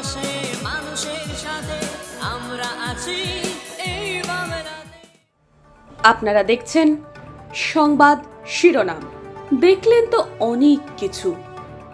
পাশে মানুষের সাথে আমরা আছি। এই আপনারা দেখছেন সংবাদ শিরোনাম। দেখলেন তো অনেক কিছু।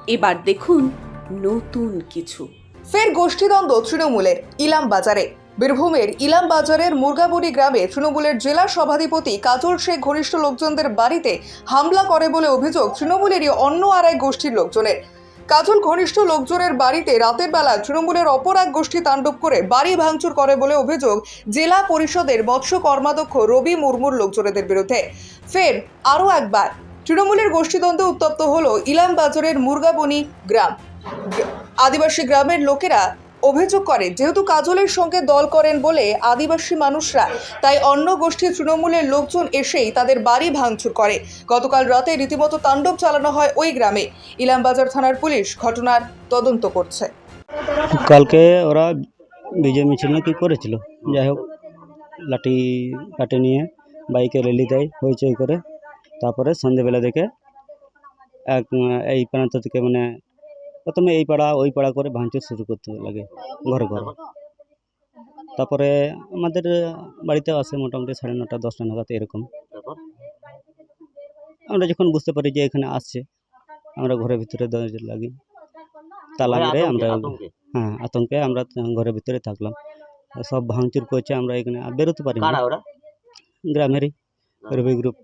এবার দেখুন নতুন কিছু। ফের গোষ্ঠীদ্বন্দ্ব তৃণমূলের ইলাম বাজারে। বীরভূমের ইলাম বাজারের মুরগাবুড়ি গ্রামে তৃণমূলের জেলা সভাধিপতি কাজল শেখ ঘনিষ্ঠ লোকজনদের বাড়িতে হামলা করে বলে অভিযোগ তৃণমূলেরই অন্য আর এক গোষ্ঠীর লোকজনের। কাজল ঘনিষ্ঠ লোকজনের বাড়িতে রাতের বেলা তৃণমূলের অপর এক গোষ্ঠী তাণ্ডব করে বাড়ি ভাঙচুর করে বলে অভিযোগ, জেলা পরিষদের মৎস্য কর্মাধ্যক্ষ রবি মুর্মুর লোকজনেদের বিরুদ্ধে। ফের আরও একবার, তৃণমূলের গোষ্ঠীদ্বন্দ্বে উত্তপ্ত হল ইলাম বাজারের মুরগাবনি গ্রাম। আদিবাসী গ্রামের লোকেরা অভিযোগ করে, যেহেতু কাজলের সঙ্গে দল করেন বলে আদিবাসী মানুষরা, তাই অন্য গোষ্ঠীর তৃণমূলের লোকজন এসেই তাদের বাড়ি ভাঙচুর করে। গতকাল রাতে রীতিমতো তাণ্ডব চালানো হয় ওই গ্রামে। ইলামবাজার থানার পুলিশ ঘটনার তদন্ত করছে। কালকে ওরা বিজয় মিছিল না কি করেছিল? যাই হোক, লাঠি কাটে নিয়ে বাইকে র্যালি দেয়, হইচই করে। তারপরে সন্ধেবেলা দেখে এক, এই প্রান্ত থেকে মানে প্রথমে এই পাড়া ওই পাড়া করে ভাঙচুর শুরু করতে লাগে ঘরে ঘরে। তারপরে আমাদের বাড়িতে আসে মোটামুটি সাড়ে নটা দশটা নাগাদ এরকম। আমরা যখন বুঝতে পারি যে এখানে আসছে আমরা ঘরের ভিতরে দরজা লাগি তালা মেরে আমরা হ্যাঁ আতঙ্কে আমরা ঘরের ভিতরে থাকলাম। সব ভাঙচুর করছে আমরা এখানে বেরোতে পারি ওরা? গ্রামেরই রবি গ্রুপ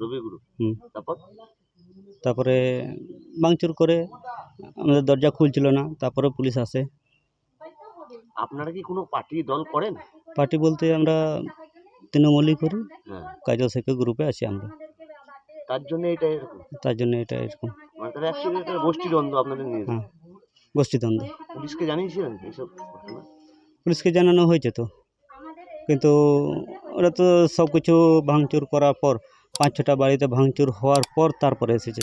রবি গ্রুপ হুম। তারপর? তারপরে ভাঙচুর করে আমাদের দরজা খুলছিল না তারপরে পুলিশ আসে। আপনারা কি কোনো পার্টি দল করেন? পার্টি বলতে আমরা তৃণমূলই করি হ্যাঁ। কাজল শেখের গ্রুপে আছি আমরা। তার জন্য এটা এরকম? তার জন্য এটা এরকম। মানে তাহলে অ্যাকচুয়ালি একটা গোষ্ঠী দ্বন্দ্ব আপনাদের নিয়ে। হ্যাঁ গোষ্ঠীদ্বন্দ্ব। পুলিশকে জানিয়েছিলেন এইসব ঘটনা? পুলিশকে জানানো হয়েছে তো। কিন্তু ওরা তো সব কিছু ভাঙচুর করার পর পাঁচ ছটা বাড়িতে ভাঙচুর হওয়ার পর তারপরে এসেছে।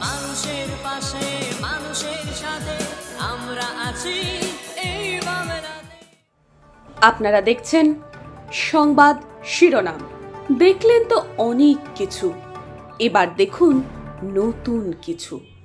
মানুষের পাশে মানুষের সাথে আমরা আছি এই আপনারা দেখছেন সংবাদ শিরোনাম। দেখলেন তো অনেক কিছু। এবার দেখুন নতুন কিছু।